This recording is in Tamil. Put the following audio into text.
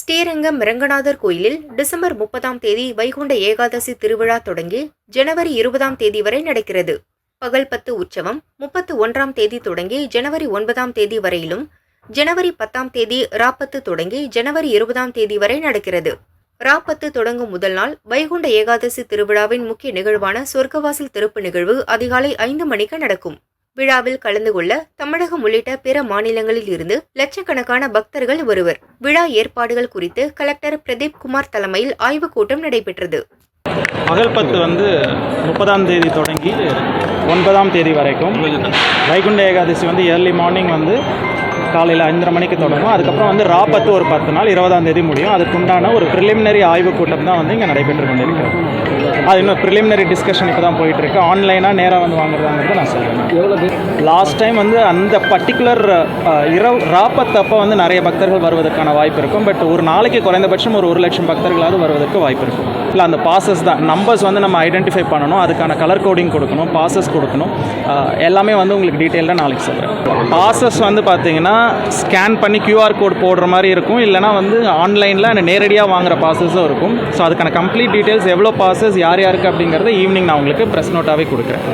ஸ்ரீரங்கம் ரங்கநாதர் கோயிலில் டிசம்பர் முப்பதாம் தேதி வைகுண்ட ஏகாதசி திருவிழா தொடங்கி ஜனவரி இருபதாம் தேதி வரை நடக்கிறது. பகல் பத்து உற்சவம் முப்பத்து ஒன்றாம் தேதி தொடங்கி ஜனவரி ஒன்பதாம் தேதி வரையிலும் ஜனவரி பத்தாம் தேதி ராப்பத்து தொடங்கி ஜனவரி இருபதாம் தேதி வரை நடக்கிறது. ராப்பத்து தொடங்கும் முதல் நாள் வைகுண்ட ஏகாதசி திருவிழாவின் முக்கிய நிகழ்வான சொர்க்கவாசல் திறப்பு நிகழ்வு அதிகாலை ஐந்து மணிக்கு நடக்கும். விழாவில் கலந்து கொள்ள தமிழகம் உள்ளிட்ட பிற மாநிலங்களில் இருந்து லட்சக்கணக்கான பக்தர்கள் வருவர் விழா ஏற்பாடுகள் குறித்து கலெக்டர் பிரதீப் குமார் தலைமையில் ஆய்வுக் கூட்டம் நடைபெற்றது. பகல் பத்து வந்து முப்பதாம் தேதி தொடங்கி ஒன்பதாம் தேதி வரைக்கும். வைகுண்ட ஏகாதசி வந்து ஏர்லி மார்னிங் வந்து காலையில் ஐந்தரை மணிக்கு தொடங்கும். அதுக்கப்புறம் வந்து ரா பத்து ஒரு பத்து நாள் இருபதாம் தேதி முடியும். அதுக்குண்டான ஒரு ப்ரிலிமினரி ஆய்வுக் கூட்டம் தான் வந்து இங்கே நடைபெற்று கொண்டிருக்கிறது. அது இன்னும் ப்ரிலிமினரி டிஸ்கஷன் இப்போ தான் போயிட்டுருக்கு ஆன்லைனாக நேராக வந்து வாங்குறதாங்கிறது நான் சொல்கிறேன் லாஸ்ட் டைம் வந்து அந்த பர்டிகுலர் இரவு ராப்பத்தப்போ வந்து நிறைய பக்தர்கள் வருவதற்கான வாய்ப்பு இருக்கும். பட் ஒரு நாளைக்கு குறைந்தபட்சம் ஒரு ஒரு லட்சம் பக்தர்களாவது வருவதற்கு வாய்ப்பு இருக்கும். இல்லை அந்த பாசஸ் தான். நம்பர்ஸ் வந்து நம்ம ஐடென்டிஃபை பண்ணணும். அதுக்கான கலர் கோடிங் கொடுக்கணும் பாசஸ் கொடுக்கணும். எல்லாமே வந்து உங்களுக்கு டீட்டெயிலாக நாளைக்கு சொல்கிறேன் பாசஸ் வந்து பார்த்தீங்கன்னா ஸ்கேன் பண்ணி க்யூஆர் கோட் போடுற மாதிரி இருக்கும். இல்லைனா வந்து ஆன்லைனில் நேரடியாக வாங்குற பாசஸும் இருக்கும். ஸோ அதுக்கான கம்ப்ளீட் டீட்டெயில்ஸ் எவ்வளோ பாசஸ் யார் யாருக்கு அப்படிங்கிறத ஈவினிங் நான் உங்களுக்கு ப்ரெஸ் நோட்டாகவே கொடுக்குறேன்.